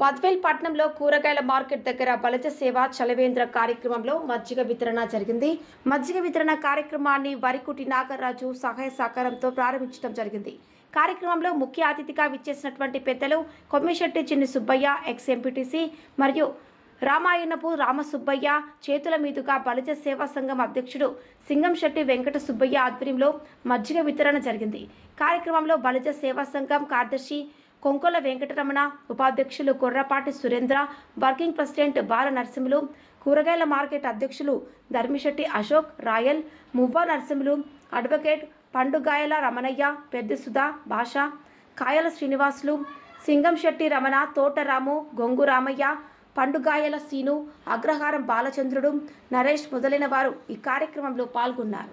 బద్వేల్ పట్నంలో కూరగాయల మార్కెట్ దగ్గర బలజ సేవ చలవేంద్ర కార్యక్రమంలో మజ్జిగ వితరణ జరిగింది. మజ్జిగ వితరణ కార్యక్రమాన్ని వరికుటి నాగరాజు సహాయ సహకారంతో ప్రారంభించడం జరిగింది. కార్యక్రమంలో ముఖ్య అతిథిగా విచ్చేసినటువంటి పెద్దలు కొమ్మిశెట్టి చిన్ని సుబ్బయ్య ఎక్స్ ఎంపీటీసీ మరియు రామాయణపు రామసుబ్బయ్య చేతుల మీదుగా బలిజ సేవా సంఘం అధ్యక్షుడు సింగంశెట్టి వెంకట సుబ్బయ్య ఆధ్వర్యంలో మజ్జిగ వితరణ జరిగింది. కార్యక్రమంలో బలిజ సేవా సంఘం కార్యదర్శి కొంకొల వెంకటరమణ ఉపాధ్యక్షులు కొర్రపాటి సురేంద్ర వర్కింగ్ ప్రెసిడెంట్ బాల నరసింహులు కూరగాయల మార్కెట్ అధ్యక్షులు ధర్మిశెట్టి అశోక్ రాయల్ మువ్వా నరసింహులు అడ్వకేట్ పండుగాయల రమణయ్య పెద్ద సుధా భాష కాయల శ్రీనివాసులు సింగంశెట్టి రమణ తోటరాము గొంగు రామయ్య పండుగాయల సీను అగ్రహారం బాలచంద్రుడు నరేష్ మొదలైన వారు ఈ కార్యక్రమంలో పాల్గొన్నారు.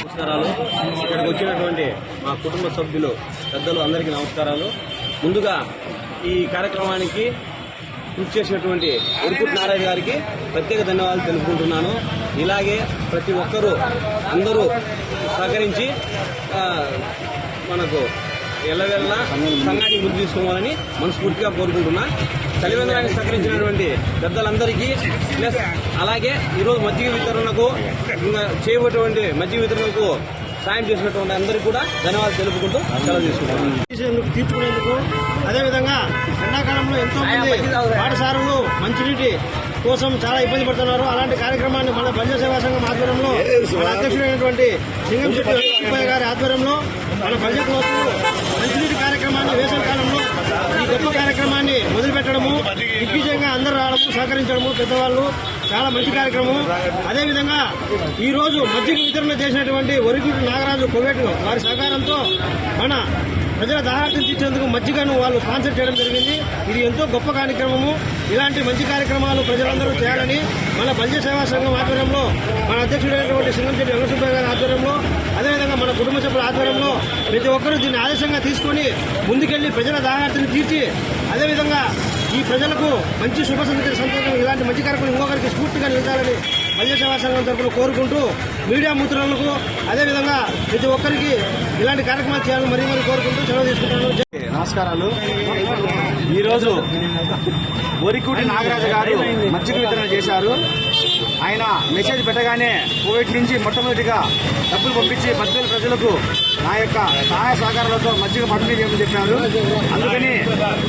నమస్కారాలు. ఇక్కడికి వచ్చినటువంటి మా కుటుంబ సభ్యులు పెద్దలు అందరికీ నమస్కారాలు. ముందుగా ఈ కార్యక్రమానికి కృషి చేసినటువంటి ఎరుకుట్ నారాయణ గారికి ప్రత్యేక ధన్యవాదాలు తెలుపుకుంటున్నాను. ఇలాగే ప్రతి ఒక్కరూ అందరూ సహకరించి మనకు ఎల్లవెల్లా సంఘానికి ముందు తీసుకోవాలని మనస్ఫూర్తిగా కోరుకుంటున్నా. చలివేంద్రానికి సహకరించినటువంటి పెద్దలందరికీ ప్లస్ అలాగే ఈరోజు మజ్జిగ వితరణకు ఇంకా చేయబోయేటువంటి మజ్జిగ వితరణకు సాయం చేసినటువంటి అందరికీ కూడా ధన్యవాదాలు తెలుపుకుంటూ సెలవు తీసేందుకు తీర్చుకునేందుకు అదేవిధంగా ఎండాకాలంలో ఎంతో మంది పాఠశాలలు మంచినీటి కోసం చాలా ఇబ్బంది పడుతున్నారు. అలాంటి కార్యక్రమాన్ని మన బంజ సేవా సంఘం ఆధ్వర్యంలో మన అధ్యక్షుడైనటువంటి సింగం శెట్టి గారి ఆధ్వర్యంలో మన బడ్జెట్ వస్తువులు మంచినీటి కార్యక్రమాన్ని వేసవి కాలంలో ఈ గొప్ప కార్యక్రమాన్ని మొదలుపెట్టడము దిగ్విజయంగా అందరూ రావడము సహకరించడము పెద్దవాళ్ళు చాలా మంచి కార్యక్రమం. అదేవిధంగా ఈరోజు మజ్జిగ వితరణ చేసినటువంటి ఒరిగుడి నాగరాజు కోవేటు వారి సహకారంతో మన ప్రజల దాహార్తం తీర్చేందుకు మజ్జిగను వాళ్ళు స్పాన్సర్ చేయడం జరిగింది. ఇది ఎంతో గొప్ప కార్యక్రమము. ఇలాంటి మంచి కార్యక్రమాలు ప్రజలందరూ చేయాలని మన బంజ సేవా సంఘం ఆధ్వర్యంలో మన అధ్యక్షుడైనటువంటి సింగంశెట్టి వెంకటసుబ్బయ్య గారి ఆధ్వర్యంలో అదేవిధంగా మన కుటుంబ సభ్యుల ఆధ్వర్యంలో ప్రతి ఒక్కరూ దీన్ని ఆదేశంగా తీసుకొని ముందుకెళ్ళి ప్రజల దాహార్థిని తీర్చి అదేవిధంగా ఈ ప్రజలకు మంచి శుభ సంగతి సంతోషం. ఇలాంటి మంచి కార్యక్రమం ఇంకొకరికి స్ఫూర్తిగా నిలచాలని మల్య సేవా సంఘం తరఫున కోరుకుంటూ మీడియా మిత్రులకు అదేవిధంగా ప్రతి ఒక్కరికి ఇలాంటి కార్యక్రమాలు చేయాలని మరీ మరీ కోరుకుంటూ సెలవు తీసుకుంటున్నాను. నమస్కారాలు. ఈరోజు వరికూటి నాగరాజు గారు మజ్జిగ వితరణ చేశారు. ఆయన మెసేజ్ పెట్టగానే కోవిడ్ నుంచి మొట్టమొదటిగా డబ్బులు పంపించి మధ్యలో ప్రజలకు నా యొక్క సహాయ సహకారాలతో మజ్జిగ పంపిణీ చేయమని చెప్పారు? అందుకని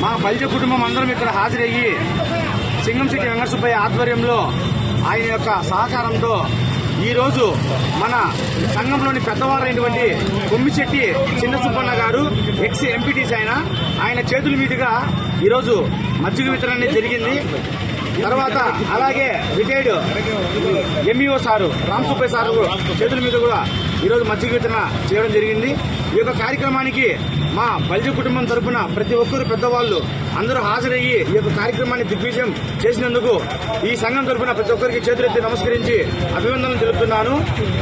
మా బలిజ కుటుంబం అందరం ఇక్కడ హాజరయ్యి సింగంశెట్టి వెంకట సుబ్బయ్య ఆధ్వర్యంలో ఆయన యొక్క సహకారంతో ఈరోజు మన సంఘంలోని పెద్దవారైనటువంటి కొమ్మిశెట్టి చిన్న సుబ్బన్న గారు ఎక్స్ ఎంపీటీసీ ఆయన ఆయన చేతుల మీదుగా ఈరోజు మజ్జిగ వితరణ జరిగింది. తర్వాత అలాగే retired MEO sir Ram Subbaiah sir చేతుల మీద కూడా ఈరోజు మత్స్య కీర్తన చేయడం జరిగింది. ఈ యొక్క కార్యక్రమానికి మా బల్జ కుటుంబం తరఫున ప్రతి ఒక్కరు పెద్దవాళ్ళు అందరూ హాజరయ్యి ఈ యొక్క కార్యక్రమాన్ని దిగ్విజయం చేసినందుకు ఈ సంఘం తరపున ప్రతి ఒక్కరికి చేతులెత్తి నమస్కరించి అభివందనలు తెలుపుతున్నాను.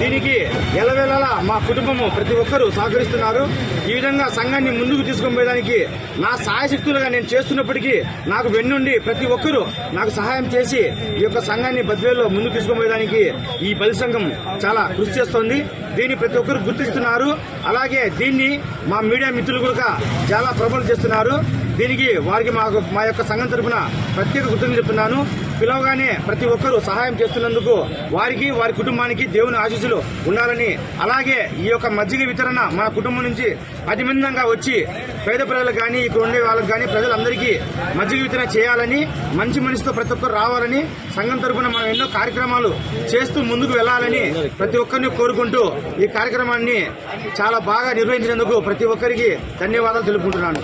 దీనికి ఎలవేళలా మా కుటుంబము ప్రతి ఒక్కరూ సహకరిస్తున్నారు. ఈ విధంగా సంఘాన్ని ముందుకు తీసుకొని పోయడానికి నా సహాయశక్తులుగా నేను చేస్తున్నప్పటికీ నాకు వెన్నుండి ప్రతి ఒక్కరూ నాకు సహాయం చేసి ఈ యొక్క సంఘాన్ని బద్వేల్లో ముందుకు తీసుకొని పోయడానికి ఈ బలి సంఘం చాలా కృషి చేస్తోంది. దీన్ని ప్రతి ఒక్కరు గుర్తిస్తున్నారు. అలాగే దీన్ని మా మీడియా మిత్రులు కూడా చాలా ప్రమోట్ చేస్తున్నారు. దీనికి వారికి మాకు మా యొక్క సంఘం తరపున ప్రత్యేక గుర్తింపు చెప్తున్నాను. పిలవగానే ప్రతి ఒక్కరూ సహాయం చేస్తున్నందుకు వారికి వారి కుటుంబానికి దేవుని ఆశీస్సులు ఉండాలని అలాగే ఈ యొక్క మజ్జిగ వితరణ మన కుటుంబం నుంచి అతిమిందంగా వచ్చి పేద ప్రజలకు కానీ ఇక్కడ ఉండే వాళ్ళకి కానీ ప్రజలందరికీ మజ్జిగ వితరణ చేయాలని మంచి మనిషితో ప్రతి ఒక్కరు రావాలని సంఘం తరఫున మనం ఎన్నో కార్యక్రమాలు చేస్తూ ముందుకు వెళ్ళాలని ప్రతి ఒక్కరిని కోరుకుంటూ ఈ కార్యక్రమాన్ని చాలా బాగా నిర్వహించినందుకు ప్రతి ఒక్కరికి ధన్యవాదాలు తెలుపుకుంటున్నాను.